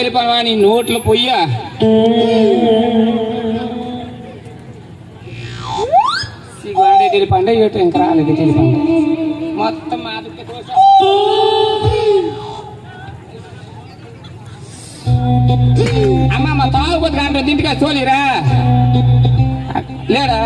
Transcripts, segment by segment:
ఎక్కడికి వెళ్ళిపోవా నీ నోట్లు పొయ్యా. సిగ్గుండే తెలిపండి ఇటు ఇంకా రాలేదు తెలిపండి మొత్తం మాదికి దోశ అమ్మ మా తాగుబోతు కాంటే ఇంటికి చూలిరా లేడా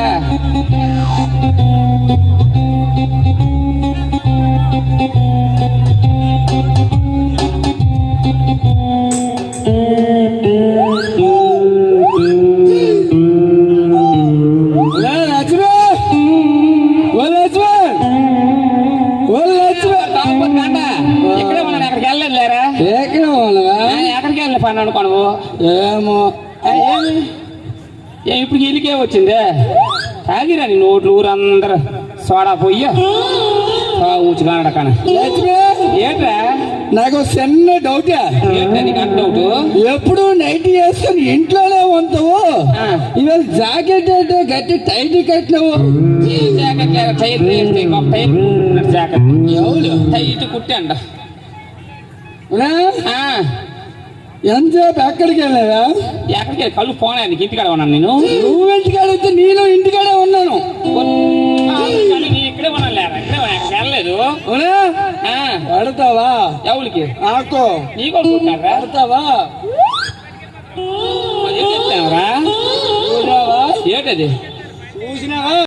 ఎక్కడికి వెళ్ళి పని అనుకోను ఏమో ఏ ఇప్పుడు ఇల్లుకే వచ్చిందే తాగిరా నీ నోట్లు ఊరందరూ సోడా ఏంట్రా నాకు చిన్న డౌట్ డౌట్ ఎప్పుడు నైట్ వేసుకొని ఇంట్లోనే ఉంటావు. ఇవాళ జాకెట్ అంటే గట్టి టైట్ కట్టినావు జాకెట్ జాకెట్ ఎవరు టైట్ కుట్టండి ఎంతసేపు ఎక్కడికి వెళ్ళావా? ఎక్కడికి వెళ్ళి కళ్ళు పోనా నీకు ఇంటికాడ ఉన్నాను నేను. నువ్వు ఇంటికాడ వస్తే నేను ఇంటికాడే ఉన్నాను. ఇక్కడే ఉన్నాను లేరా? ఇక్కడే వెళ్ళలేదు. పడతావా ఎవరికి? నాకు. నీకు పడతావా ఏంటది చూసినావా?